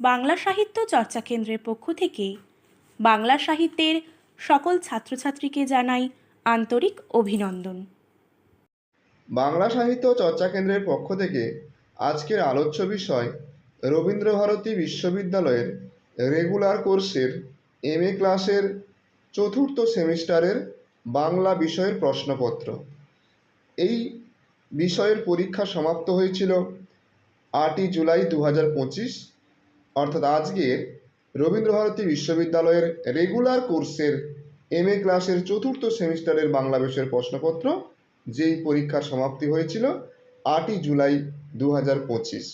বাংলা সাহিত্য চর্চা কেন্দ্রের পক্ষ থেকে বাংলা সাহিত্যের সকল ছাত্রছাত্রীকে জানাই আন্তরিক অভিনন্দন। বাংলা সাহিত্য চর্চা কেন্দ্রের পক্ষ থেকে আজকের আলোচ্য বিষয় রবীন্দ্রভারতী বিশ্ববিদ্যালয়ের রেগুলার কোর্সের এম এ ক্লাসের চতুর্থ সেমিস্টারের বাংলা বিষয়ের প্রশ্নপত্র। এই বিষয়ের পরীক্ষা সমাপ্ত হয়েছিল আটই জুলাই দু হাজার পঁচিশ। অর্থাৎ আজকে রবীন্দ্রভারতী বিশ্ববিদ্যালয়ের রেগুলার কোর্সের এম এ ক্লাসের চতুর্থ সেমিস্টারের বাংলা বিষয়ের প্রশ্নপত্র, যেই পরীক্ষার সমাপ্তি হয়েছিল আটই জুলাই দু হাজার পঁচিশ।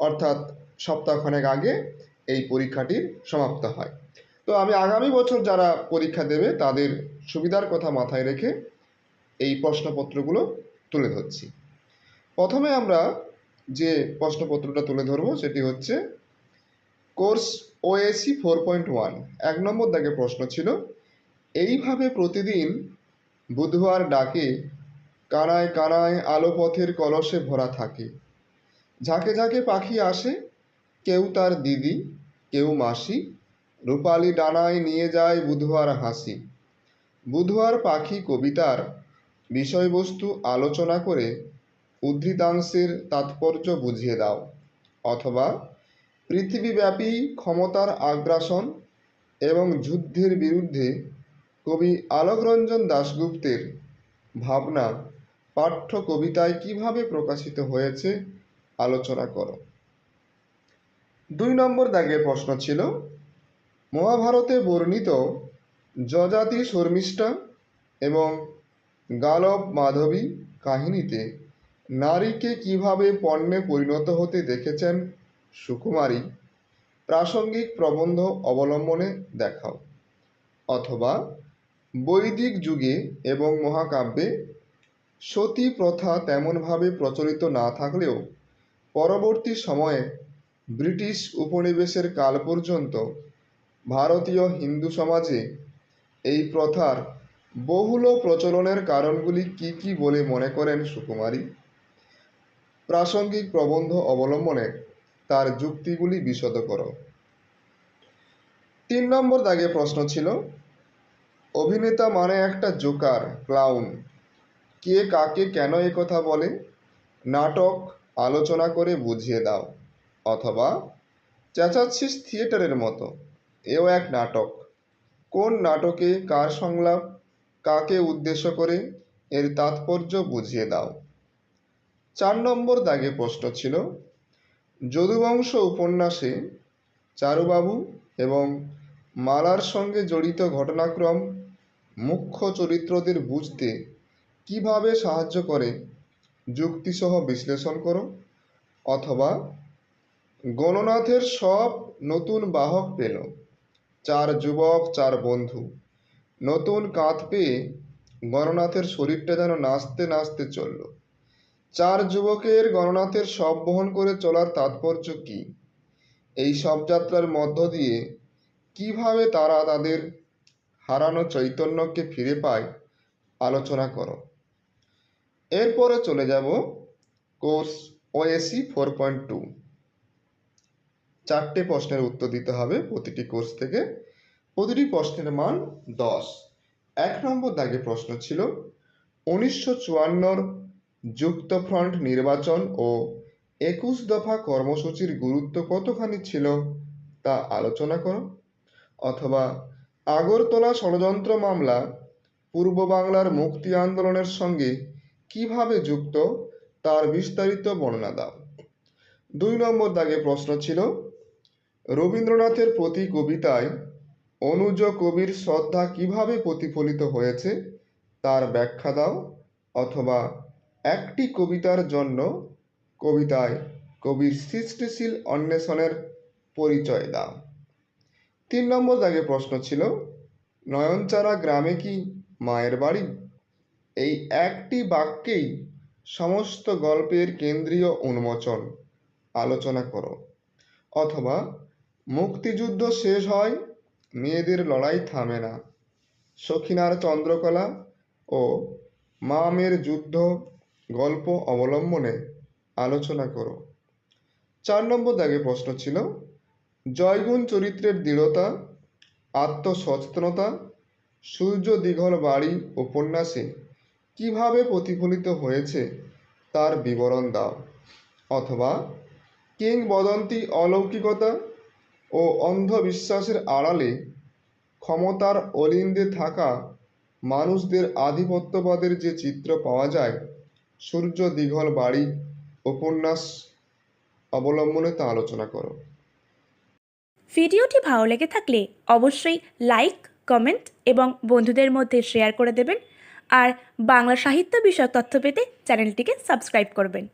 অর্থাৎ সপ্তাহখানেক আগে এই পরীক্ষাটির সমাপ্ত হয়। তো আমি আগামী বছর যারা পরীক্ষা দেবে, তাদের সুবিধার কথা মাথায় রেখে এই প্রশ্নপত্রগুলো তুলে ধরছি। প্রথমে আমরা যে প্রশ্নপত্রটা তুলে ধরবো, সেটি হচ্ছে course OAC four point one এক নম্বর দাগে প্রশ্ন ছিল, এইভাবে প্রতিদিন বুধবার ডাকে কানায় কানায় আলো পথের কলসে ভরা থাকে। ঝাঁকে ঝাঁকে পাখি আসে, কেউ তার দিদি, কেউ মাসি, রূপালি ডানায় নিয়ে যায় বুধবার হাসি। বুধবার পাখি কবিতার বিষয়বস্তু আলোচনা করে উদ্ধৃতাংশের তাৎপর্য বুঝিয়ে দাও, অথবা পৃথিবীব্যাপী ক্ষমতার আগ্রাসন এবং যুদ্ধের বিরুদ্ধে কবি আলোকরঞ্জন দাশগুপ্তের ভাবনা পাঠ্য কবিতায় কীভাবে প্রকাশিত হয়েছে, আলোচনা করো। দুই নম্বর দাগের প্রশ্ন ছিল, মহাভারতে বর্ণিত যজাতি শর্মিষ্ঠা এবং গালব মাধবী কাহিনীতে নারীকে কীভাবে পণ্যে পরিণত হতে দেখেছেন সুকুমারী প্রাসঙ্গিক প্রবন্ধ অবলম্বনে দেখাও। অথবা বৈদিক যুগে এবং মহাকাব্যে সতী প্রথা তেমনভাবে প্রচলিত না থাকলেও পরবর্তী সময়ে ব্রিটিশ উপনিবেশের কাল পর্যন্ত ভারতীয় হিন্দু সমাজে এই প্রথার বহুল প্রচলনের কারণগুলি কি কি বলে মনে করেন সুকুমারী? প্রাসঙ্গিক প্রবন্ধ অবলম্বনে তার যুক্তিগুলি বিশদ করো তিন নম্বর দাগে প্রশ্ন ছিল, অভিনেতা মানে একটা জোকার, ক্লাউন। কে কাকে কেন এ কথা বলে? নাটক, আলোচনা করে বুঝিয়ে দাও। অথবা, চেঁচাচ্ছিস থিয়েটারের মতো, এও এক নাটক। কোন নাটকে কার সংলাপ, কাকে উদ্দেশ্য করে, এর তাৎপর্য বুঝিয়ে দাও। চার নম্বর দাগে প্রশ্ন ছিল যদুবংশ উপন্যাসে চারুবাবু এবং মালার সঙ্গে জড়িত ঘটনাক্রম মুখ্য চরিত্রদের বুঝতে কীভাবে সাহায্য করে যুক্তিসহ বিশ্লেষণ করো, অথবা গণনাথের সব নতুন বাহক পেল। চার যুবক, চার বন্ধু, নতুন কাঁধ পেয়ে গণনাথের শরীরটা যেন নাচতে নাচতে চলল। চার যুবকের গণনাথের সব বহন করে চলার তাৎপর্য কী? এই সব যাত্রার মধ্য দিয়ে কীভাবে তারা তাদের হারানো চৈতন্যকে ফিরে পায়, আলোচনা করো। এরপরে চলে যাব course OAC four point two. চারটে প্রশ্নের উত্তর দিতে হবে প্রতিটি কোর্স থেকে। প্রতিটি প্রশ্নের মান দশ। এক নম্বর দাগে প্রশ্ন ছিল, উনিশশো চুয়ান্নর যুক্তফ্রন্ট নির্বাচন ও একুশ দফা কর্মসূচির গুরুত্ব কতখানি ছিল তা আলোচনা করো। অথবা আগরতলা ষড়যন্ত্র মামলা, পূর্ব বাংলার মুক্তি আন্দোলনের সঙ্গে কীভাবে যুক্ত তার বিস্তারিত বর্ণনা দাও। দুই নম্বর দাগে প্রশ্ন ছিল, রবীন্দ্রনাথের প্রতি কবিতায় অনুজ কবির শ্রদ্ধা কীভাবে প্রতিফলিত হয়েছে তার ব্যাখ্যা দাও। অথবা একটি কবিতার জন্য কবিতায় কবির সৃষ্টিশীল অন্বেষণের পরিচয় দাও। তিন নম্বর দাগে প্রশ্ন ছিল, নয়নচারা গ্রামে কি মায়ের বাড়ি? এই একটি বাক্যেই সমস্ত গল্পের কেন্দ্রীয় উন্মোচন আলোচনা করো। অথবা, মুক্তিযুদ্ধ শেষ হয়, মেয়েদের লড়াই থামে না। সখিনার চন্দ্রকলা ও মামের যুদ্ধ গল্প অবলম্বনে আলোচনা করো। চার নম্বর দাগে প্রশ্ন ছিল, জয়গুণ চরিত্রের দৃঢ়তা, আত্মসচেতনতা, সূর্য দীঘল বাড়ি উপন্যাসে কীভাবে প্রতিফলিত হয়েছে তার বিবরণ দাও। অথবা, কিংবদন্তি অলৌকিকতা ও অন্ধবিশ্বাসের আড়ালে ক্ষমতার অলিন্দে থাকা মানুষদের আধিপত্যবাদের যে চিত্র পাওয়া যায় সূর্য দীঘল বাড়ি উপন্যাস অবলম্বনে তা আলোচনা করো। ভিডিওটি ভালো লেগে থাকলে অবশ্যই লাইক, কমেন্ট এবং বন্ধুদের মধ্যে শেয়ার করে দেবেন। আর বাংলা সাহিত্য বিষয়ক তথ্য পেতে চ্যানেলটিকে সাবস্ক্রাইব করবেন।